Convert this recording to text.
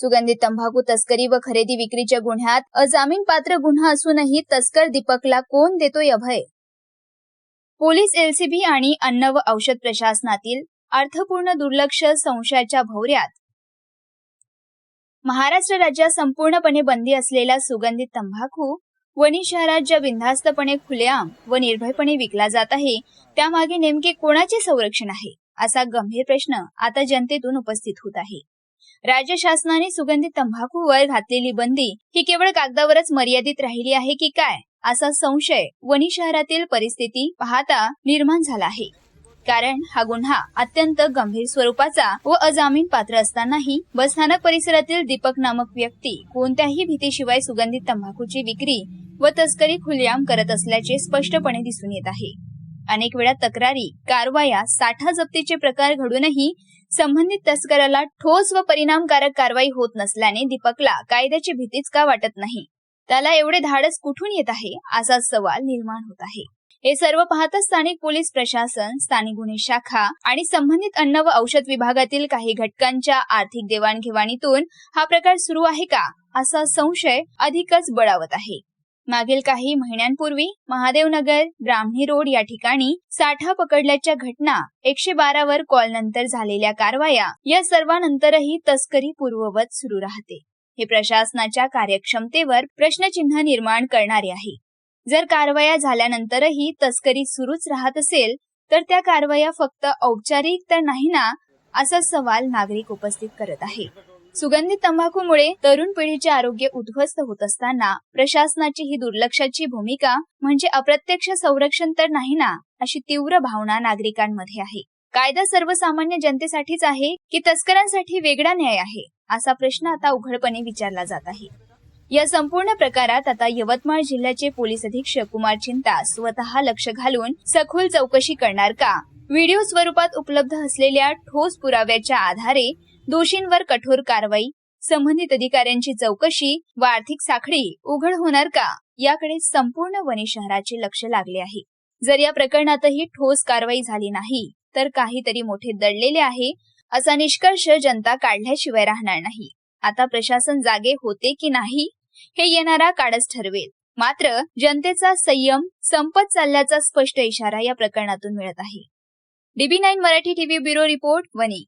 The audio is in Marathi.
सुगंधित तंबाखू तस्करी व खरेदी विक्रीच्या गुन्ह्यात अजामीन पात्र गुन्हा असूनही तस्कर दीपकला कोण देतोय अभय? पोलीस एलसीबी आणि अन्न व औषध प्रशासनातील अर्थपूर्ण दुर्लक्ष संशयाच्या भौऱ्यात. महाराष्ट्र राज्यात संपूर्णपणे बंदी असलेला सुगंधित तंबाखू वणी शहरात ज्या बिनधास्तपणे खुलेआम व निर्भयपणे विकला जात आहे त्यामागे नेमके कोणाचे संरक्षण आहे? असा गंभीर प्रश्न आता जनतेतून उपस्थित होत आहे. राज्य शासनाने सुगंधित तंबाखूवर घातलेली बंदी ही केवळ कागदावरच मर्यादित राहिली आहे की काय असा संशय वणी शहरातील परिस्थिती पाहता निर्माण झाला आहे. कारण हा गुन्हा अत्यंत गंभीर स्वरूपाचा व अजामीन पात्र असतानाही बसस्थानक परिसरातील दीपक नामक व्यक्ती कोणत्याही भीतीशिवाय सुगंधित तंबाखूची विक्री व तस्करी खुलेआम करत असल्याचे स्पष्टपणे दिसून येत आहे. अनेक वेळा तक्रारी कारवाया साठा जप्तीचे प्रकार घडूनही संबंधित तस्कराला ठोस व परिणामकारक कारवाई होत नसल्याने दीपकला कायद्याची भीतीच का वाटत नाही? त्याला एवढे धाडस कुठून येत आहे? असा सवाल निर्माण होत आहे. हे सर्व पाहता स्थानिक पोलीस प्रशासन स्थानिक गुन्हे शाखा आणि संबंधित अन्न व औषध विभागातील काही घटकांच्या आर्थिक देवाणघेवाणीतून हा प्रकार सुरू आहे का? असा संशय अधिकच बळावत आहे. मागील काही महिन्यांपूर्वी महादेवनगर ब्राह्मणी रोड या ठिकाणी साठा पकडल्याच्या घटना एकशे बारावर कॉल नंतर झालेल्या कारवाया या सर्वांनंतरही तस्करी पूर्ववत सुरू राहते. हे प्रशासनाच्या कार्यक्षमतेवर प्रश्नचिन्ह निर्माण करणारे आहे. जर कारवाया झाल्यानंतरही तस्करी सुरूच राहत असेल तर त्या कारवाया फक्त औपचारिक तर नाही ना असा सवाल नागरिक उपस्थित करत आहे. सुगंधित तंबाखूमुळे तरुण पिढीचे आरोग्य उद्ध्वस्त होत असताना प्रशासनाची ही दुर्लक्षाची भूमिका म्हणजे अप्रत्यक्ष संरक्षण तर नाही ना अशी तीव्र भावना नागरिकांमध्ये आहे. कायदा सर्वसामान्य जनतेसाठीच आहे की तस्करांसाठी वेगळा न्याय आहे असा प्रश्न आता उघडपणे विचारला जात आहे. या संपूर्ण प्रकारात आता यवतमाळ जिल्ह्याचे पोलीस अधीक्षक कुमार चिंता स्वतः लक्ष घालून सखोल चौकशी करणार का? व्हिडिओ स्वरूपात उपलब्ध असलेल्या ठोस पुराव्याच्या आधारे दोषींवर कठोर कारवाई संबंधित अधिकाऱ्यांची चौकशी व आर्थिक साखळी उघड होणार का याकडे संपूर्ण वणी शहराचे लक्ष लागले आहे. जर या प्रकरणातही ठोस कारवाई झाली नाही तर काहीतरी मोठे दडलेले आहे असा निष्कर्ष जनता काढल्याशिवाय राहणार नाही. आता प्रशासन जागे होते की नाही हे येणारा काळच ठरवेल. मात्र जनतेचा संयम संपत चालल्याचा स्पष्ट इशारा या प्रकरणातून मिळत आहे. DB nine Marathi TV bureau report वनी